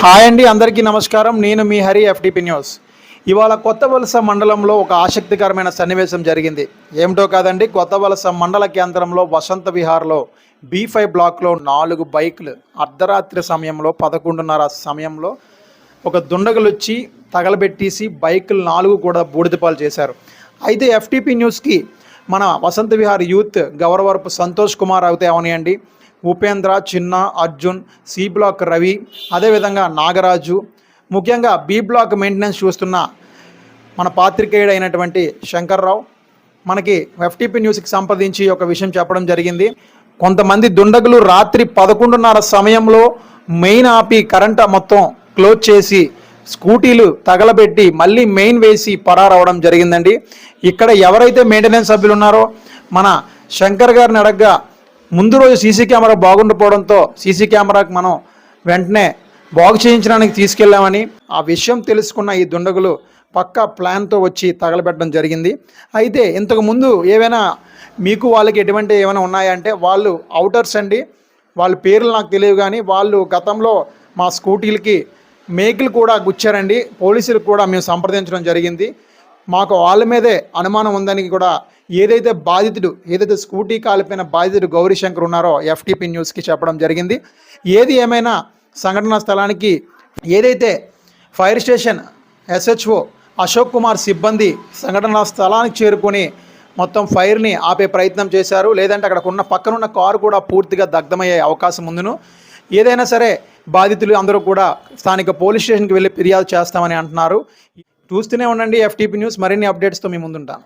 Hi అండి అందరికీ నమస్కారం. నేను మీ హరి ఎఫ్డిపి న్యూస్ ఇవాళ కొత్త వలస మండలంలో ఒక ఆసక్తికరమైన సన్నివేశం జరిగింది. ఏమిటో కాదండి కొత్త వలస మండల కేంద్రంలో వసంత విహార్లో బీ ఫైవ్ బ్లాక్లో నాలుగు బైకులు అర్ధరాత్రి సమయంలో పదకొండున్నర సమయంలో ఒక దుండగులు వచ్చి తగలబెట్టేసి బైకులు నాలుగు కూడా బూడిదపాలు చేశారు. అయితే ఎఫ్టీపీ న్యూస్కి మన వసంత విహార్ యూత్ గౌరవరపు సంతోష్ కుమార్ అవుతే అవనియండి ఉపేంద్ర చిన్న అర్జున్ సి బ్లాక్ రవి అదేవిధంగా నాగరాజు ముఖ్యంగా బి బ్లాక్ మెయింటెనెన్స్ చూస్తున్న మన పాత్రికేయుడు అయినటువంటి శంకర్రావు. మనకి ఎఫ్టీపీ న్యూస్కి సంప్రదించి ఒక విషయం చెప్పడం జరిగింది. కొంతమంది దుండగులు రాత్రి పదకొండున్నర సమయంలో మెయిన్ ఆపి కరెంట్ మొత్తం క్లోజ్ చేసి స్కూటీలు తగలబెట్టి మళ్ళీ మెయిన్ వేసి పరారవడం జరిగిందండి. ఇక్కడ ఎవరైతే మెయింటెనెన్స్ సభ్యులు ఉన్నారో మన శంకర్ గారిని అడగ్గా ముందు రోజు సీసీ కెమెరా బాగుండిపోవడంతో సీసీ కెమెరాకి మనం వెంటనే బాగు చేయించడానికి తీసుకెళ్ళామని ఆ విషయం తెలుసుకున్న ఈ దుండగులు పక్కా ప్లాన్తో వచ్చి తగలబెట్టడం జరిగింది. అయితే ఇంతకు ముందు ఏవైనా మీకు వాళ్ళకి ఎటువంటి ఏమైనా ఉన్నాయంటే వాళ్ళు అవుటర్స్ అండి. వాళ్ళ పేర్లు నాకు తెలియదు కానీ వాళ్ళు గతంలో మా స్కూటీలకి మేకులు కూడా గుచ్చారండి. పోలీసులకు కూడా మేము సంప్రదించడం జరిగింది. మాకు వాళ్ళ మీదే అనుమానం ఉందని కూడా ఏదైతే బాధితుడు ఏదైతే స్కూటీ కాలిపోయిన బాధితుడు గౌరీశంకర్ ఉన్నారో ఎఫ్టీపీ న్యూస్కి చెప్పడం జరిగింది. ఏది ఏమైనా సంఘటనా స్థలానికి ఏదైతే fire station SHO Ashok Kumar సిబ్బంది సంఘటనా స్థలానికి చేరుకొని మొత్తం ఫైర్ని ఆపే ప్రయత్నం చేశారు. లేదంటే అక్కడ ఉన్న పక్కనున్న కారు కూడా పూర్తిగా దగ్ధమయ్యే అవకాశం ఉందును. ఏదైనా సరే బాధితులు అందరూ కూడా స్థానిక పోలీస్ స్టేషన్కి వెళ్ళి ఫిర్యాదు చేస్తామని అంటున్నారు. చూస్తూనే ఉండండి ఎఫ్టీపీ న్యూస్. మరిన్ని అప్డేట్స్తో మీ ముందుంటాను.